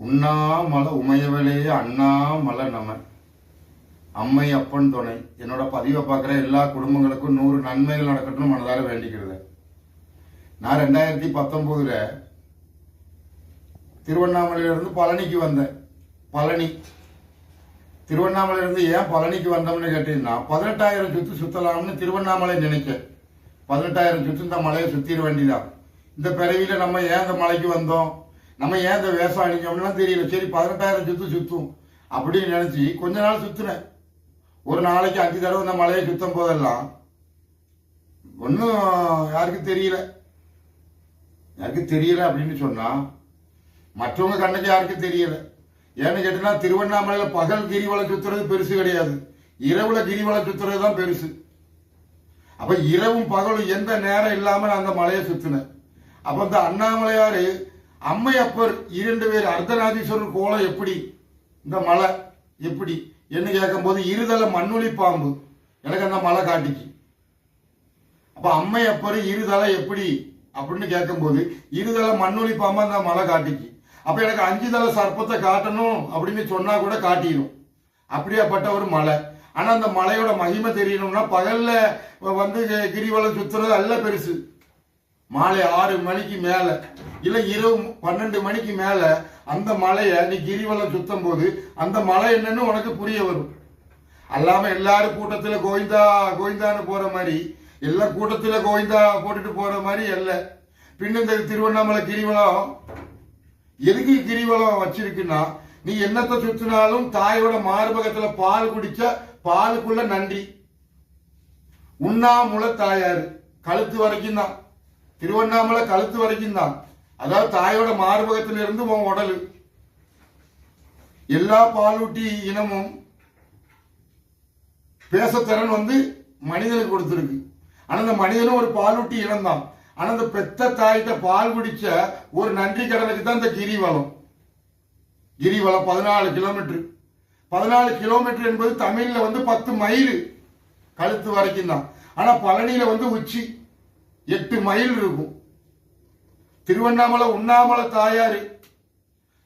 உண்ணாமல உமையவளே அண்ணாமல நம. அம்மை அப்பன் துணை. என்னோட பதிவை பார்க்குற எல்லா குடும்பங்களுக்கும் நூறு நன்மைகள் நடக்கட்டும் மனதார வேண்டிக்கிறது. நான் ரெண்டாயிரத்தி பத்தொம்போதில் திருவண்ணாமலையிலிருந்து பழனிக்கு வந்தேன். பழனி. திருவண்ணாமலையிலிருந்து ஏன் பழனிக்கு வந்தோம்னு கேட்டீங்கன்னா பதினெட்டாயிரம் சுத்து சுத்தலாம்னு திருவண்ணாமலை நினைச்சேன். பதினெட்டாயிரம் சுத்து இந்த மலையை சுத்திர வேண்டிதான். இந்த பிறவியில நம்ம ஏன் இந்த மலைக்கு வந்தோம்? நம்ம ஏன் இந்த வேஷம் அணிஞ்சோம்லாம் தெரியல. சரி பதினெட்டாயிரம் சுத்து சுத்தும் அப்படின்னு நினைச்சு கொஞ்ச நாள் சுற்றுனேன் ஒரு நாளைக்கு அஞ்சு தடவை இந்த மலையை சுத்தம் போதெல்லாம் ஒன்றும் யாருக்கும் தெரியல. யாருக்கு தெரியல அப்படின்னு சொன்னால் மற்றவங்க கண்ணுக்கு யாருக்கும் தெரியல. ஏன்னு கேட்டீங்கன்னா திருவண்ணாமலையில் பகல் கிரிவலம் சுத்துறது பெருசு கிடையாது. இரவுல கிரிவலம் சுத்துறது தான் பெருசு. அப்போ இரவும் பகலும் எந்த நேரம் இல்லாமல் நான் அந்த மலையை சுத்தினேன். அப்போ இந்த அண்ணாமலையார் அம்மையப்பர் இரண்டு பேர் அர்த்தநாதீஸ்வரர் கோலம் எப்படி? இந்த மலை எப்படி? என்ன கேட்கும்போது இருதல மண்ணுளி பாம்பு. எனக்கு அந்த மலை காட்டிச்சு. அப்ப அம்மையப்பர் இருதல எப்படி? அப்படின்னு கேட்கும்போது இருதல மண்ணுளி பாம்பு அந்த மலை காட்டிச்சு. அப்ப எனக்கு அஞ்சு தலை சர்ப்பத்தை காட்டணும் அப்படின்னு சொன்னா கூட காட்டிடும் அப்படியாப்பட்ட ஒரு மலை. ஆனா அந்த மலையோட மகிமை தெரியணும்னா பகல்ல வந்து கிரிவலம் சுத்துறது அல்ல பெருசு. மாலை ஆறு மணிக்கு மேல இல்ல இரவு பன்னெண்டு மணிக்கு மேல அந்த மலையை நீ கிரிவலம் சுத்தும் போது அந்த மலை என்னன்னு உனக்கு புரிய வரும். அல்லாம எல்லாரும் கூட்டத்துல கோவிந்தா கோவிந்தான்னு போற மாதிரி எல்லா கூட்டத்துல கோவிந்தா போட்டுட்டு போற மாதிரி அல்ல. பின்ன இந்த திருவண்ணாமலை கிரிவலம் எதுக்கு கிரிவலம் வச்சிருக்குன்னா நீ என்னத்தை சுத்தினாலும் தாயோட மார்பகத்துல பால் குடிச்ச பாலுக்குள்ள நன்றி. உண்ணாமுல தாயாரு கழுத்து வரைக்கும் தான் திருவண்ணாமலை கழுத்து வரைக்கும் தான். அதாவது தாயோட மார்பகத்திலிருந்து இருந்து உன் உடல். எல்லா பாலூட்டி இனமும் பேசத்திறன் வந்து மனிதனுக்கு கொடுத்துருக்கு. ஆனா அந்த மனிதனும் ஒரு பாலூட்டி இனம் தான் ஆனா அந்த பெத்த தாயிட்ட பால் குடிச்ச ஒரு நன்றி கடனுக்கு தான் இந்த கிரிவலம். கிரிவலம் பதினாலு கிலோமீட்டர். பதினாலு கிலோமீட்டர் என்பது தமிழ்ல வந்து பத்து மைல் கழுத்து வரைக்கும் தான். ஆனா பழனியில வந்து உச்சி. எட்டு மைல் இருக்கும். திருவண்ணாமலை உண்ணாமலை தாயாரு.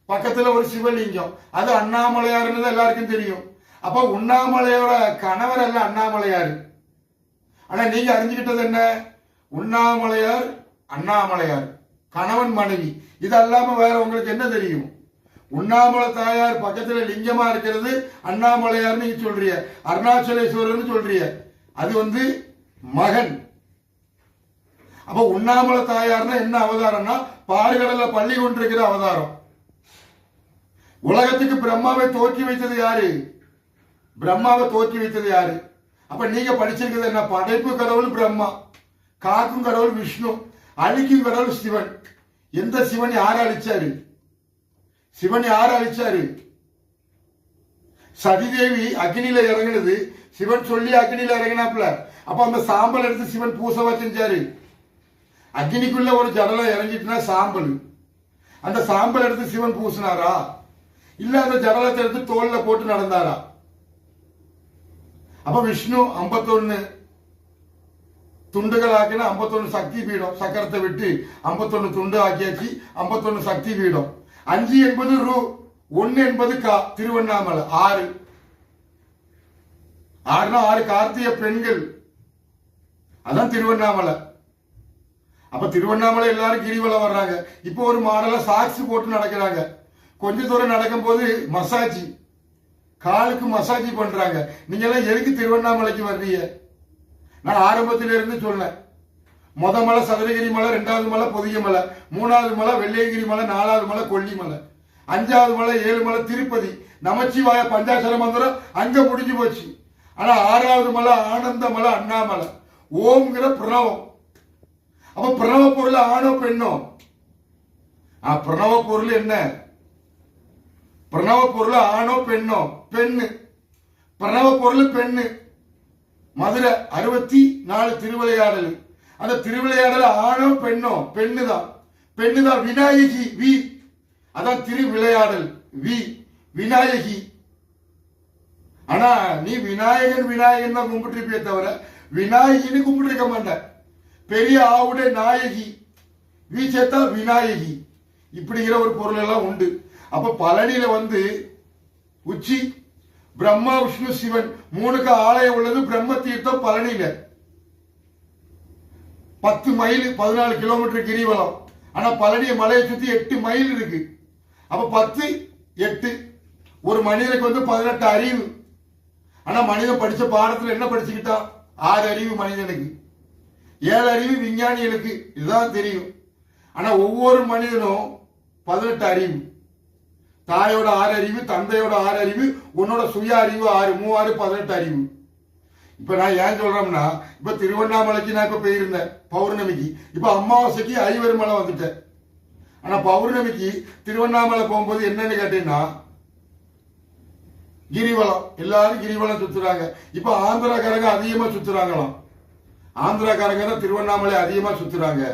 பக்கத்துல ஒரு சிவலிங்கம். அது அண்ணாமலையாருன்னு எல்லாருக்கும் தெரியும். அப்ப உண்ணாமலையோட கணவர் அல்ல அண்ணாமலையாரு. ஆனா நீங்க அறிஞ்சுக்கிட்டது என்ன? உண்ணாமலையார் அண்ணாமலையார். கணவன் மனைவி. இது அல்லாம வேற உங்களுக்கு என்ன தெரியும்? உண்ணாமலை தாயார் பக்கத்துல லிங்கமா இருக்கிறது அண்ணாமலையார் நீங்க சொல்றிய அருணாச்சலேஸ்வரர்னு சொல்றிய அது வந்து மகன். அப்ப உண்ணாமலை தாயார்னா என்ன அவதாரம்னா பாடுகடல்ல பள்ளி கொண்டிருக்கிற அவதாரம். உலகத்துக்கு பிரம்மாவை தோற்றி வைத்தது யாரு? பிரம்மாவை தோற்றி வைத்தது யாரு? அப்ப நீங்க படிச்சிருக்கிறது என்ன? படைப்பு கடவுள் பிரம்மா காக்கும் கடவுள் விஷ்ணு அழிக்கும் கடவுள் சிவன். எந்த சிவன் யார் அழிச்சாரு? சிவன் யார் அழிச்சாரு? சதிதேவி அக்னியில இறங்கினது. சிவன் சொல்லி அக்னியில இறங்கினாப்ல அப்ப அந்த சாம்பல் எடுத்து சிவன் பூசவா செஞ்சாரு அக்னிக்குள்ள ஒரு ஜடலம் இறங்கிட்டுனா சாம்பல். அந்த சாம்பல் எடுத்து சிவன் பூசினாரா? இல்ல அந்த ஜடலத்தை எடுத்து தோல்ல போட்டு நடந்தாரா? அப்ப விஷ்ணு ஐம்பத்தொன்னு துண்டுகள் ஆக்கினா ஐம்பத்தொன்னு சக்தி பீடம் சக்கரத்தை விட்டு ஐம்பத்தொன்னு துண்டு ஆக்கியாச்சு ஐம்பத்தொன்னு சக்தி பீடம். அஞ்சு என்பது ரூ ஒன்னு என்பது கா திருவண்ணாமலை ஆறு. ஆறுனா ஆறு கார்த்திகை பெண்கள். அதான் திருவண்ணாமலை. அப்ப திருவண்ணாமலை எல்லாரும் கிரிவலம் வர்றாங்க. இப்போ ஒரு மாடல சாக்ஸ் போட்டு நடக்கிறாங்க. கொஞ்ச தூரம் நடக்கும் போது மசாஜ் காலுக்கு மசாஜ் பண்றாங்க. நீங்க எல்லாம் எதுக்கு திருவண்ணாமலைக்கு வர்றீங்க? நான் ஆரம்பத்தில இருந்து சொன்னேன் முத மலை சதுரகிரி மலை ரெண்டாவது மலை பொதிய மலை மூணாவது மலை வெள்ளையகிரி மலை நாலாவது மலை கொல்லிமலை அஞ்சாவது மலை ஏழு மலை திருப்பதி நமச்சிவாய பஞ்சாசர மந்திரம் அங்க முடிஞ்சு போச்சு. ஆனா ஆறாவது மலை ஆனந்த மலை அண்ணாமலை. ஓம்ங்கிற பிரணவம். அப்ப பிரணவ பொருள் ஆணோ பெண்ணோ? ஆ, பிரணவ பொருள் என்ன? பிரணவ பொருள் ஆணோ பெண்ணோ? பெண்ணு. பிரணவ பொருள் பெண்ணு. மதுரை அறுபத்தி நாலு திருவிளையாடல். அந்த திருவிளையாடல் ஆணோ பெண்ணோ? பெண்ணு தான் பெண்ணு தான் விநாயகி வி. அதான் திருவிளையாடல் வி. விநாயகி. ஆனா நீ விநாயகன் விநாயகன் தான் கும்பிட்டு கும்பிட்டுருப்பியே தவிர விநாயகின்னு கும்பிட்டு இருக்க மாட்டேன் பெரிய ஆவுடைய நாயகி. வீச்சத்தா விநாயகி. இப்படிங்கிற ஒரு பொருள் எல்லாம் உண்டு. அப்ப பழனியில வந்து உச்சி பிரம்மா விஷ்ணு சிவன் மூணுக்கு ஆலயம் உள்ளது பிரம்ம தீர்த்தம் பழனியில. பத்து மைல் பதினாலு கிலோமீட்டர் கிரிவலம். ஆனா பழனிய மலையை சுத்தி எட்டு மைல் இருக்கு. அப்ப பத்து எட்டு. ஒரு மனிதனுக்கு வந்து பதினெட்டு அறிவு. ஆனா மனிதன் படிச்ச பாடத்துல என்ன படிச்சுக்கிட்டா ஆறு அறிவு மனிதனுக்கு. ஏழு அறிவு விஞ்ஞானிகளுக்கு இதுதான் தெரியும். ஆனா ஒவ்வொரு மனிதனும் பதினெட்டு அறிவு. தாயோட ஆறு அறிவு தந்தையோட ஆறு அறிவு உன்னோட சுய அறிவு ஆறு மூவாறு பதினெட்டு அறிவு. இப்ப நான் ஏன் சொல்றோம்னா இப்ப திருவண்ணாமலைக்கு நான் இப்ப போயிருந்தேன் பௌர்ணமிக்கு. இப்ப அமாவாசைக்கு ஐவருமலை வந்துட்டேன். ஆனா பௌர்ணமிக்கு திருவண்ணாமலை போகும்போது என்னன்னு கேட்டீங்கன்னா கிரிவலம். எல்லாரும் கிரிவலம் சுத்துறாங்க. இப்ப ஆந்திராக்காரங்க அதிகமா சுத்துறாங்களாம். ஆந்திராக்காரங்க தான் திருவண்ணாமலை அதிகமா சுத்துறாங்க.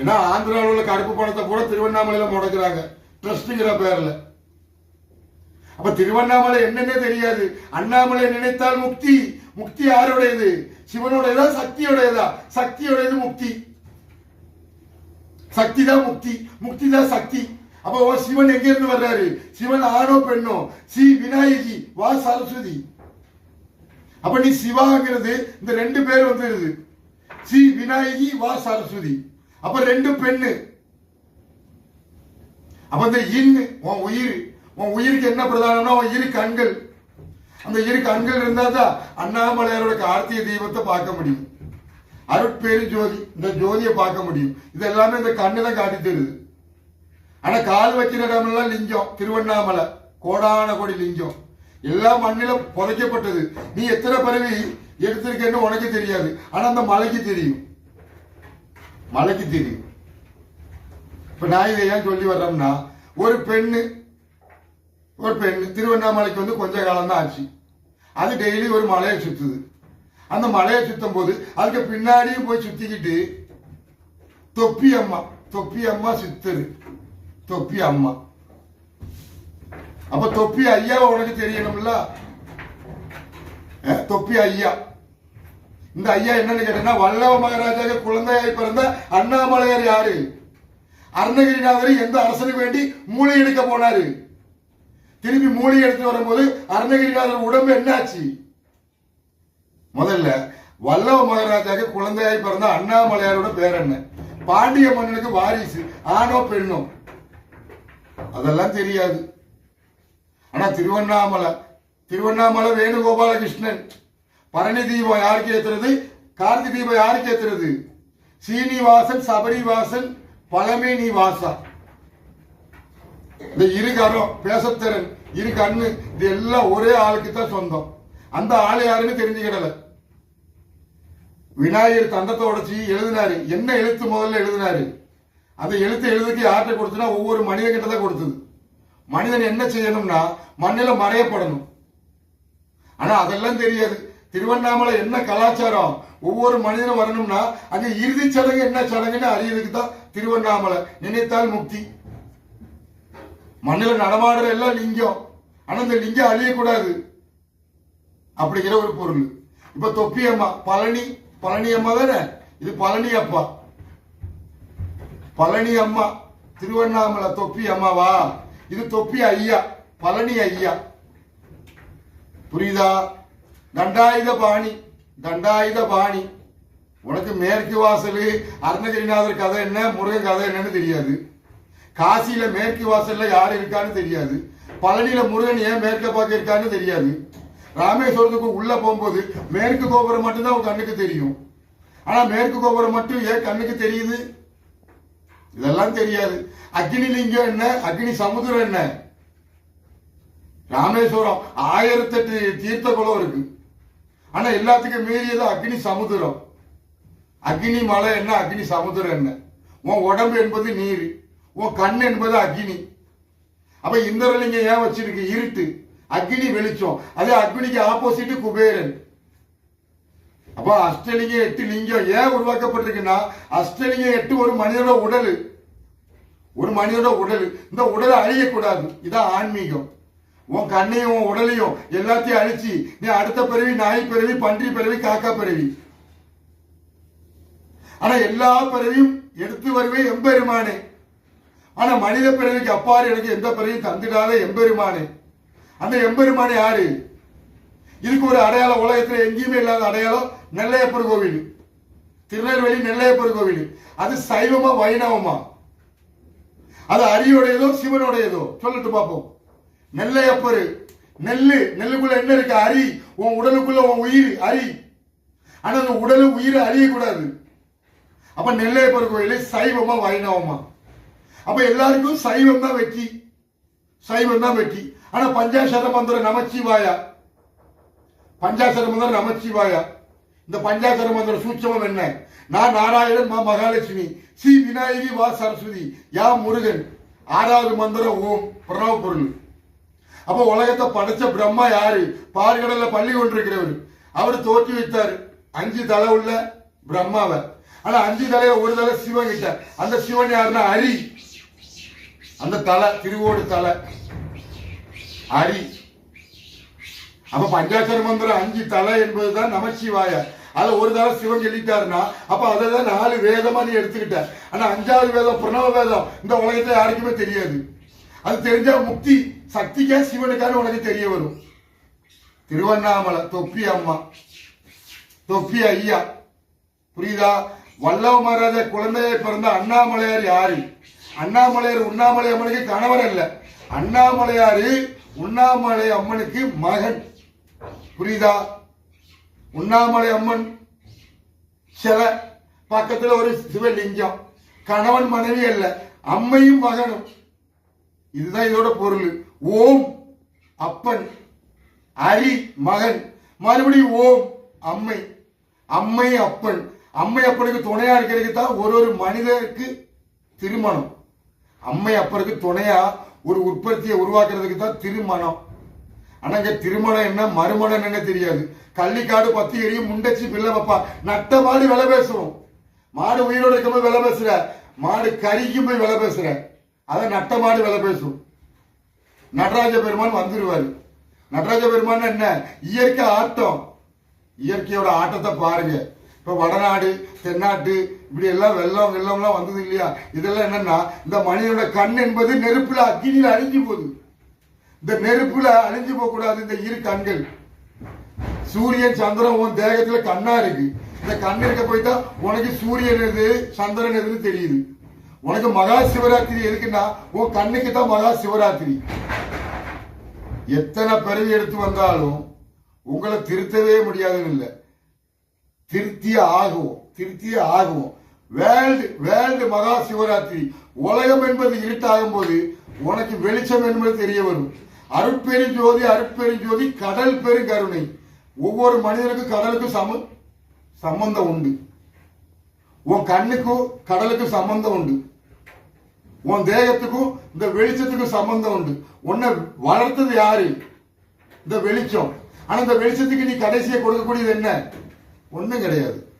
ஏன்னா ஆந்திராவில் உள்ள கருப்பு பணத்தை கூட திருவண்ணாமலையில முடக்கிறாங்க. ட்ரஸ்ட்ங்கிற பேர்ல. அப்ப திருவண்ணாமலை என்னன்னே தெரியாது. அண்ணாமலை நினைத்தால் முக்தி. முக்தி யாருடையது? சிவனுடையதா சக்தியுடையதா? சக்தியுடையது முக்தி. சக்தி தான் முக்தி. முக்தி தான் சக்தி. அப்போ ஓ சிவன் எங்க இருந்து வர்றாரு? சிவன் ஆணோ பெண்ணோ? சி. விநாயகி. வா சரஸ்வதி. அப்ப நீ சிவாங்கிறது இந்த ரெண்டு பேர் வந்துருது சி விநாயகி வா சரஸ்வதி. அப்ப ரெண்டு பெண்ணு. அப்ப இந்த இன்னு உன் உயிர். உன் உயிருக்கு என்ன பிரதானம்னா உன் இரு கண்கள். அந்த இரு கண்கள் இருந்தா தான் அண்ணாமலையாரோட கார்த்திகை தீபத்தை பார்க்க முடியும். அருட்பேரு ஜோதி இந்த ஜோதியை பார்க்க முடியும். இது எல்லாமே இந்த கண்ணு தான் காட்டி தருது ஆனா கால் வைக்கிற இடமெல்லாம் லிங்கம் திருவண்ணாமலை. கோடான கோடி லிங்கம். எல்லாம் மண்ணில புதைக்கப்பட்டது. நீ எத்தனை பிறவி எடுத்திருக்கேன்னு உனக்கு தெரியாது. ஆனா அந்த மலைக்கு தெரியும். மலைக்கு தெரியும். இப்ப நான் இதை ஏன் சொல்லி வர்றோம்னா ஒரு பெண்ணு ஒரு பெண் திருவண்ணாமலைக்கு வந்து கொஞ்ச காலம் தான் ஆச்சு. அது டெய்லி ஒரு மலையை சுத்துது. அந்த மலையை சுத்தும் போது அதுக்கு பின்னாடியும் போய் சுத்திக்கிட்டு தொப்பி அம்மா தொப்பி அம்மா சித்தரு. தொப்பி அம்மா. அப்ப தொப்பி ஐயா உனக்கு தெரியணும்ல? தொப்பி ஐயா. இந்த ஐயா என்னன்னு கேட்டீங்கன்னா வல்லவ மகாராஜாக்கு குழந்தையாய் பிறந்த அண்ணாமலையார் யாரு? அருணகிரிநாதர் எந்த அரசனுக்கு வேண்டி மூளை எடுக்க போனாரு? திரும்பி மூளை எடுத்து வரும்போது அருணகிரிநாதர் உடம்பு என்னாச்சு? முதல்ல வல்லவ மகாராஜாக்கு குழந்தையாய் பிறந்த அண்ணாமலையாரோட பேர் என்ன? பாண்டிய மன்னனுக்கு வாரிசு ஆணோ பெண்ணோ? அதெல்லாம் தெரியாது. ஆனா திருவண்ணாமலை திருவண்ணாமலை வேணுகோபாலகிருஷ்ணன். பரணி தீபம் யாருக்கு ஏத்துறது? கார்த்தி தீபம் யாருக்கு ஏத்துறது? சீனிவாசன் சபரிவாசன் பழமேனி வாசா இந்த இரு கரம் பேசத்திறன் இரு கண்ணு இது எல்லாம் ஒரே ஆளுக்கு தான் சொந்தம். அந்த ஆள் யாருன்னு தெரிஞ்சுக்கிடல. விநாயகர் தந்தத்தை உடச்சி எழுதினாரு. என்ன எழுத்து முதல்ல எழுதினாரு? அந்த எழுத்து எழுதுக்கு யார்கிட்ட கொடுத்துனா? ஒவ்வொரு மனிதன் கிட்ட தான் கொடுத்தது. மனிதன் என்ன செய்யணும்னா மண்ணில மறையப்படணும். ஆனா அதெல்லாம் தெரியாது. திருவண்ணாமலை என்ன கலாச்சாரம்? ஒவ்வொரு மனிதனும் வரணும்னா அங்க இறுதி சடங்கு என்ன சடங்குன்னு அறியதுக்கு தான் திருவண்ணாமலை. நினைத்தால் முக்தி. மண்ணில் நடமாடுற எல்லாம் லிங்கம். ஆனா இந்த லிங்கம் அழியக்கூடாது. அப்படிங்கிற ஒரு பொருள். இப்ப தொப்பி அம்மா பழனி பழனி அம்மா தானே? இது பழனி அப்பா. பழனி அம்மா. திருவண்ணாமலை தொப்பி அம்மாவா? இது தொப்பி ஐயா பழனி ஐயா. புரியுதா? தண்டாயுத பாணி தண்டாயுத பாணி. உனக்கு மேற்கு வாசல் அருணகிரிநாதர் கதை என்ன முருகன் கதை என்னன்னு தெரியாது. காசியில மேற்கு வாசல்ல யார் இருக்கான்னு தெரியாது. பழனியில முருகன் ஏன் மேற்க பார்க்க இருக்கான்னு தெரியாது. ராமேஸ்வரத்துக்கு உள்ள போகும்போது மேற்கு கோபுரம் மட்டும்தான் உன் கண்ணுக்கு தெரியும். ஆனா மேற்கு கோபுரம் மட்டும் ஏன் கண்ணுக்கு தெரியுது? இதெல்லாம் தெரியாது. அக்னி லிங்கம் என்ன? அக்னி சமுதிரம் என்ன? ராமேஸ்வரம். ஆயிரத்தெட்டு தீர்த்த குளம் இருக்கு. ஆனா எல்லாத்துக்கும் மீறியது அக்னி சமுதிரம் அக்னி மலை என்ன? அக்னி சமுதிரம் என்ன? உன் உடம்பு என்பது நீர். உன் கண் என்பது அக்னி. அப்ப இந்திரலிங்கம் ஏன் வச்சிருக்கு? இருட்டு. அக்னி வெளிச்சம். அதே அக்னிக்கு ஆப்போசிட் குபேரன். அப்ப அஷ்டலிங்கம் எட்டு லிங்கம் ஏன் உருவாக்கப்பட்டிருக்குன்னா அஷ்டலிங்கம் எட்டு ஒரு மனிதனோட உடல். ஒரு மனிதனோட உடல் இந்த உடலை அழியக்கூடாது. இதான் ஆன்மீகம். உன் கண்ணையும் உன் உடலையும் எல்லாத்தையும் அழிச்சு நீ அடுத்த பிறவி நாய் பிறவி பன்றி பிறவி காக்கா பிறவி. ஆனா எல்லா பிறவியும் எடுத்து வருவேன் எம்பெருமானே. ஆனா மனித பிறவிக்கு அப்பாறு எனக்கு எந்த பிறவியும் தந்துடாத எம்பெருமானே. அந்த எம்பெருமானே யாரு? இதுக்கு ஒரு அடையாளம் உலகத்துல எங்கேயுமே இல்லாத அடையாளம் நெல்லையப்பர் கோவில். திருநெல்வேலி நெல்லையப்பர் கோவில். அது சைவமா வைணவமா? அது அரியுடையதோ சிவனுடையதோ சொல்லிட்டு பார்ப்போம். நெல்லையப்பரு நெல்லு நெல்லுக்குள்ள என்ன இருக்கு? அரி. உன் உடலுக்குள்ள உன் உயிர் அரி. ஆனா அந்த உடலு உயிர் அறியக்கூடாது அப்ப நெல்லையப்பர் கோயில் சைவமா வைணவமா. அப்ப எல்லாருக்கும் சைவம் தான் வெற்றி. சைவம் தான் வெற்றி. ஆனா பஞ்சாசர மந்திரம் நமச்சிவாயா? பஞ்சாசர மந்திரம் நமச்சிவாயா? இந்த பஞ்சாசர மந்திர சூட்சமம் என்ன? நான் நாராயணன் மா மகாலட்சுமி சி விநாயகி வா சரஸ்வதி யா முருகன். ஆறாவது மந்திரம் ஓம் பிரணவ பொருள். அப்ப உலகத்தை படைச்ச பிரம்மா யாரு? பால்கடல்ல பள்ளி கொண்டிருக்கிறவர். அவர் தோற்றி வைத்தார். அஞ்சு தலை உள்ள பிரம்மாவை. ஆனா அஞ்சு தலைய ஒரு தலை சிவன் கிட்ட. அந்த சிவன் யாருன்னா? ஹரி அந்த தலை திருவோடு தலை. ஹரி அப்ப பஞ்சாட்சர மந்திரம் அஞ்சு தலை என்பதுதான் நமச்சிவாய. அதுல ஒரு தடவை சிவன் சொல்லிட்டாருன்னா அப்ப அதான் நாலு வேதமா நீ எடுத்துக்கிட்ட. ஆனா அஞ்சாவது வேதம் பிரணவ வேதம் இந்த உலகத்துல யாருக்குமே தெரியாது. அது தெரிஞ்சா முக்தி சக்திக்கா சிவனுக்கான உனக்கு தெரிய வரும். திருவண்ணாமலை தொப்பி அம்மா தொப்பி ஐயா. புரியுதா? வல்லவ மகாராஜா குழந்தையை பிறந்த அண்ணாமலையார் யாரு? அண்ணாமலையார் உண்ணாமலை அம்மனுக்கு கணவர் அல்ல. அண்ணாமலையாரு உண்ணாமலை அம்மனுக்கு மகன். புரியுதா? உண்ணாமலை அம்மன் சில பக்கத்துல ஒரு சிவலிங்கம். கணவன் மனைவி அல்ல அம்மையும் மகனும். இதுதான் இதோட பொருள். ஓம் அப்பன் அரி மகன். மறுபடியும் ஓம் அம்மை அம்மை அப்பன். அம்மை அப்பனுக்கு துணையா இருக்கிறதுக்கு தான் ஒரு ஒரு மனிதருக்கு திருமணம். அம்மை அப்பனுக்கு துணையா ஒரு உற்பத்தியை உருவாக்குறதுக்கு தான் திருமணம். ஆனா இங்க திருமணம் என்ன? மறுமணம் என்ன தெரியாது. கள்ளிக்காடு பத்தி எரியும் முண்டச்சி பிள்ளை வைப்பா நட்ட மாடு விலை பேசுவோம். மாடு உயிரோடு இருக்கும்போது விலை பேசுற. மாடு கறிக்கும் போய் விலை பேசுற. அதை நட்ட மாடு விலை பேசும். நடராஜ பெருமான் வந்துருவாரு. நடராஜ பெருமான் என்ன? இயற்கை ஆட்டம். இயற்கையோட ஆட்டத்தை பாருங்க. இப்ப வடநாடு தென்னாட்டு இப்படி எல்லாம் வெள்ளம் வெள்ளம்லாம் வந்தது இல்லையா? இதெல்லாம் என்னன்னா இந்த மனிதனோட கண் என்பது நெருப்புல அக்கினியில் அழிஞ்சு போகுது. இந்த நெருப்புல அழிஞ்சு போக கூடாது இந்த இரு கண்கள். சூரியன் சந்திரன் உன் தேகத்துல கண்ணா இருக்கு. இந்த கண் இருக்க போய்த்தா உனக்கு சூரியன் எது சந்திரன் எதுன்னு தெரியுது. உனக்கு மகா சிவராத்திரி எதுக்குன்னா உன் கண்ணுக்கு தான் மகா சிவராத்திரி. எத்தனை பிறவி எடுத்து வந்தாலும் உங்களை திருத்தவே முடியாதுன்னு இல்லை. திருத்தியே ஆகுவோம் திருத்தியே ஆகுவோம். வேர்ல்டு வேர்ல்டு மகா சிவராத்திரி. உலகம் என்பது இருட்டாகும் போது உனக்கு வெளிச்சம் என்பது தெரிய வரும். அருட்பெரு ஜோதி அருட்பெரு ஜோதி கடல் பெரும் கருணை. ஒவ்வொரு மனிதனுக்கும் கடலுக்கும் சம சம்பந்தம் உண்டு. உன் கண்ணுக்கும் கடலுக்கும் சம்பந்தம் உண்டு. உன் தேகத்துக்கும் இந்த வெளிச்சத்துக்கும் சம்பந்தம் உண்டு. உன்னை வளர்த்தது யாரு? இந்த வெளிச்சம். ஆனா இந்த வெளிச்சத்துக்கு நீ கடைசியை கொடுக்கக்கூடியது என்ன? ஒண்ணும் கிடையாது.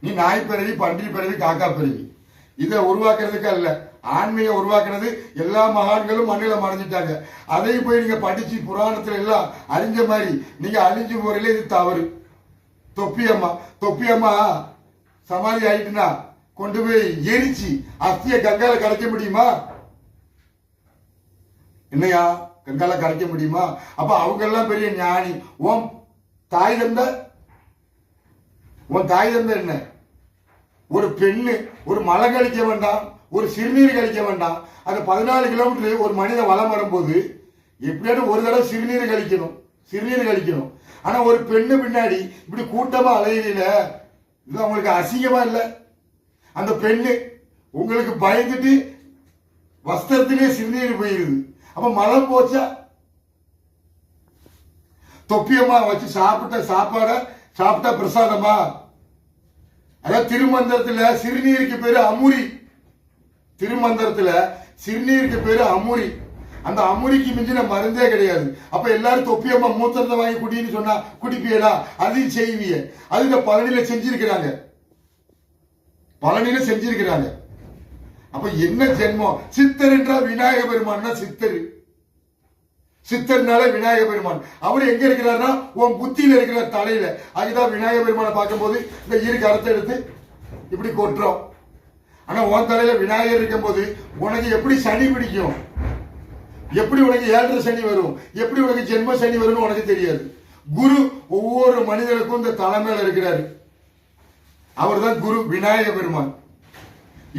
நீ நாய் பிறவி பன்றி பிறவி காக்கா பிறவி. இதை உருவாக்குறதுக்கு அல்ல. ஆண்மையை உருவாக்குறது எல்லா மகான்களும் மண்ணில மறைஞ்சிட்டாங்க. அதையும் போய் நீங்க படிச்சு புராணத்துல எல்லாம் அறிஞ்ச மாதிரி நீங்க அழிஞ்சு போறீங்களே இது தவறு. தொப்பியம்மா தொப்பியம்மா சமாதி ஆயிட்டுனா கொண்டு போய் எரிச்சு அஸ்திய கங்கால கரைக்க முடியுமா? என்னையா? கங்கால கரைக்க முடியுமா? அப்ப அவங்க எல்லாம் பெரிய ஞானி. ஓம் தாய் தந்த? உன் தாய் தந்த என்ன? ஒரு பெண்ணு ஒரு மலை கழிக்க வேண்டாம் ஒரு சிறுநீர் கழிக்க வேண்டாம். அந்த பதினாலு கிலோமீட்டர் ஒரு மனிதன் வலம் வரும்போது எப்படியாவது ஒரு தடவை சிறுநீர் கழிக்கணும். சிறுநீர் கழிக்கணும். ஆனா ஒரு பெண்ணு பின்னாடி இப்படி கூட்டமா அலையில இது அவங்களுக்கு அசிங்கமா இல்லை. அந்த பெண்ணு உங்களுக்கு பயந்துட்டு வஸ்திரத்திலே சிறுநீர் போயிருது. அப்ப மலம் போச்சா? தொப்பியமா வச்சு சாப்பிட்ட சாப்பாட சாப்பிட்டா பிரசாதமா? அதான் திருமந்திரத்துல சிறுநீருக்கு பேரு அமுரி. திருமந்திரத்துல சிறுநீருக்கு பேரு அமுரி. அந்த அமுரிக்கு மிஞ்சின மருந்தே கிடையாது. அப்ப எல்லாரும் தொப்பியம்மா மூத்திரத்தை வாங்கி குடின்னு சொன்னா குடிப்பியடா அதையும் செய்விய. அது இந்த பழனியில செஞ்சிருக்கிறாங்க. பழனியில செஞ்சிருக்கிறாங்க. அப்ப என்ன ஜென்மம்? சித்தர் என்றால் விநாயக பெருமான்னா சித்தர். சித்தர்னால விநாயக பெருமான். அவர் எங்க இருக்கிறார்னா உன் புத்தியில இருக்கிற தலையில. அதுதான் விநாயக பெருமானை பார்க்கும்போது இந்த இரு கரத்தை எடுத்து இப்படி கொட்டுறோம். ஆனா உன் தலையில விநாயகர் இருக்கும்போது உனக்கு எப்படி சனி பிடிக்கும்? எப்படி உனக்கு ஏழரை சனி வரும்? எப்படி உனக்கு ஜென்ம சனி வரும்னு உனக்கு தெரியாது. குரு ஒவ்வொரு மனிதனுக்கும் இந்த தலைமையில இருக்கிறாரு. அவர் தான் குரு விநாயக பெருமான்.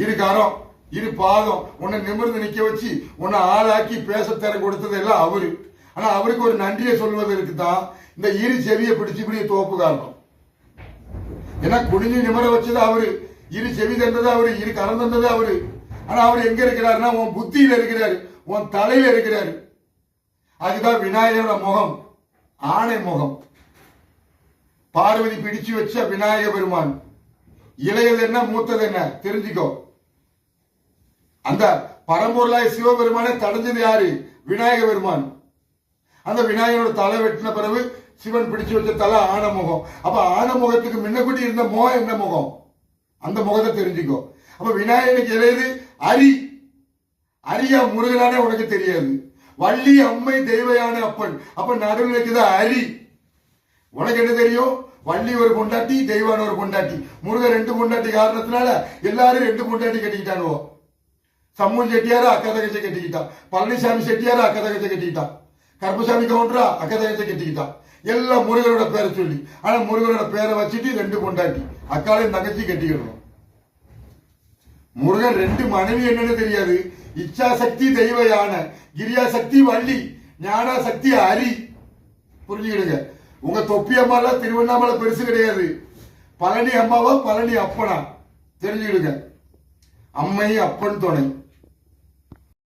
இரு கரம் இரு பாதம் உன்னை நிமிர்ந்து நிக்க வச்சு உன்னை ஆளாக்கி பேச தர கொடுத்தது எல்லாம் அவரு. ஆனா அவருக்கு ஒரு நன்றியை சொல்வதற்கு தான் இந்த இரு செவியை பிடிச்சு இப்படி தோப்பு காரணம் ஏன்னா குடிஞ்சு நிமிர வச்சது அவரு. இரு செவி தந்தது அவரு இரு கரம் தந்தது அவரு. ஆனா அவர் எங்க இருக்கிறாருன்னா உன் புத்தியில இருக்கிறாரு. உன் தலையில இருக்கிறாரு. அதுதான் விநாயகரோட முகம். ஆணை முகம். பார்வதி பிடிச்சு வச்ச விநாயக பெருமான். இளையது என்ன மூத்தது என்ன? தெரிஞ்சுக்கோ. அந்த பரம்பொருளாய் சிவபெருமானை தடைஞ்சது யாரு? விநாயக பெருமான். அந்த விநாயகரோட தலை வெட்டின பிறகு சிவன் பிடிச்சு வச்ச தலை ஆனமுகம் அப்ப ஆனமுகத்துக்கு முன்னக்கூட்டி இருந்த முகம் என்ன முகம்? அந்த முகத்தை தெரிஞ்சுக்கோ. அப்ப விநாயகனுக்கு எது அரி. அரியா முருகனானே உனக்கு தெரியாது. வள்ளி அம்மை தெய்வையான அப்பன். அப்ப நடுவில் இருக்குது அரி. உனக்கு என்ன தெரியும்? வள்ளி ஒரு பொண்டாட்டி தெய்வான ஒரு பொண்டாட்டி. முருகன் ரெண்டு பொண்டாட்டி காரணத்தினால எல்லாரும் ரெண்டு பொண்டாட்டி கட்டிக்கிட்டானுவோ. சம்மூன் செட்டியாரு அக்கா தகச்சை கட்டிக்கிட்டான். பழனிசாமி செட்டியாரு அக்கா தகச்சை கட்டிக்கிட்டான். கருப்பசாமி கவுண்டரா அக்கா தகச்சை கட்டிக்கிட்டான். எல்லாம் முருகனோட பேரை சொல்லி. ஆனா முருகனோட பேரை வச்சுட்டு ரெண்டு கொண்டாட்டி அக்காலையும் தங்கச்சி கட்டிக்கிடணும். முருகன் ரெண்டு மனைவி என்னன்னு தெரியாது. இச்சா சக்தி தெய்வ யானை கிரியா சக்தி வள்ளி ஞானா சக்தி அரி. புரிஞ்சுக்கிடுங்க. உங்க தொப்பி அம்மாலாம் திருவண்ணாமலை பெருசு கிடையாது. பழனி அம்மாவா பழனி அப்பனா. தெரிஞ்சுக்கிடுங்க. அம்மை அப்பன் துணை.